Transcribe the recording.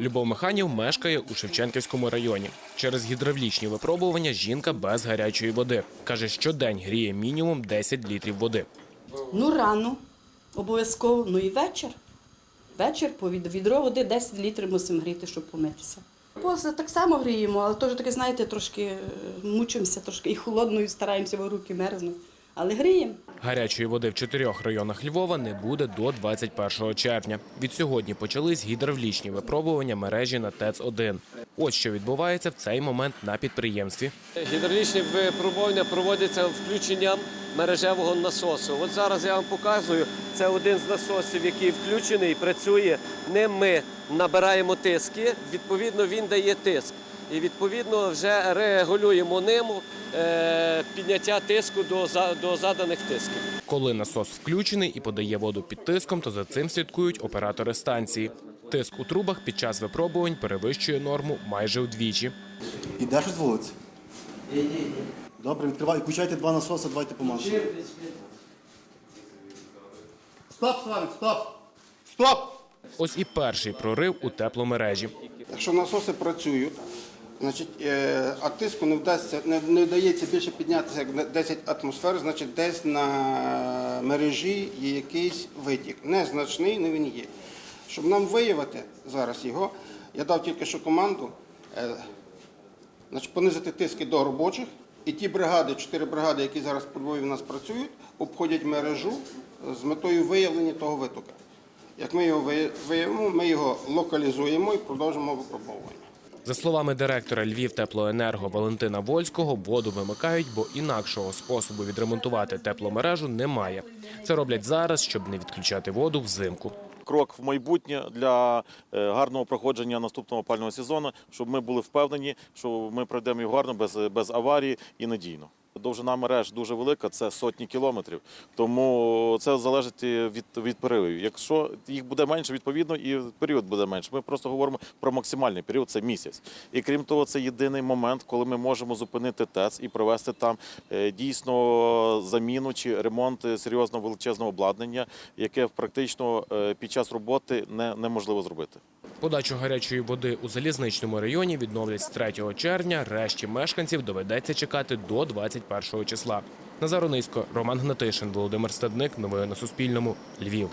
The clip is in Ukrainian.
Любов Механів мешкає у Шевченківському районі. Через гідравлічні випробування жінка без гарячої води. Каже, щодень гріє мінімум 10 літрів води. Ну, рано, обов'язково, ну і вечір. Вечір по відро води 10 літрів мусимо гріти, щоб помитися. Поза так само гріємо, але теж таке, знаєте, трошки е, мучимося, трошки і холодною стараємося, бо руки мерзнуть. Але гріємо. Гарячої води в чотирьох районах Львова не буде до 21 червня. Від сьогодні почались гідравлічні випробування мережі на ТЕЦ-1. Ось що відбувається в цей момент на підприємстві. Гідравлічні випробування проводяться включенням мережевого насосу. От зараз я вам показую, це один з насосів, який включений, працює. Ним ми набираємо тиски, відповідно, він дає тиск. І відповідно вже регулюємо ним е, підняття тиску до, за- до заданих тисків. Коли насос включений і подає воду під тиском, то за цим слідкують оператори станції. Тиск у трубах під час випробувань перевищує норму майже вдвічі. Іде щось з вулиці? Добре, відкривай, включайте два насоси, давайте помашемо. Стоп, Славік, стоп! Стоп! Ось і перший прорив у тепломережі. Якщо насоси працюють, значить, е, а тиску не вдасться, не, не вдається більше піднятися як 10 атмосфер, значить десь на мережі є якийсь витік. Незначний, але він є. Щоб нам виявити зараз його, я дав тільки що команду е, значить, понизити тиски до робочих. І ті бригади, чотири бригади, які зараз по Львові в нас працюють, обходять мережу з метою виявлення того витока. Як ми його виявимо, ми його локалізуємо і продовжимо випробовування. За словами директора Львів теплоенерго Валентина Вольського, воду вимикають, бо інакшого способу відремонтувати тепломережу немає. Це роблять зараз, щоб не відключати воду взимку. крок в майбутнє для е, гарного проходження наступного пального сезону, щоб ми були впевнені, що ми пройдемо його гарно без, без аварії і надійно. Довжина мереж дуже велика, це сотні кілометрів, тому це залежить від, від переривів. Якщо їх буде менше, відповідно, і період буде менше. Ми просто говоримо про максимальний період це місяць. І крім того, це єдиний момент, коли ми можемо зупинити ТЕЦ і провести там е, дійсно заміну чи ремонт серйозного величезного обладнання, яке практично е, під час роботи не, неможливо зробити. Подачу гарячої води у залізничному районі відновлять з 3 червня. Решті мешканців доведеться чекати до 21 числа. Назар Онисько, Роман Гнатишин, Володимир Стадник. Новини на Суспільному. Львів.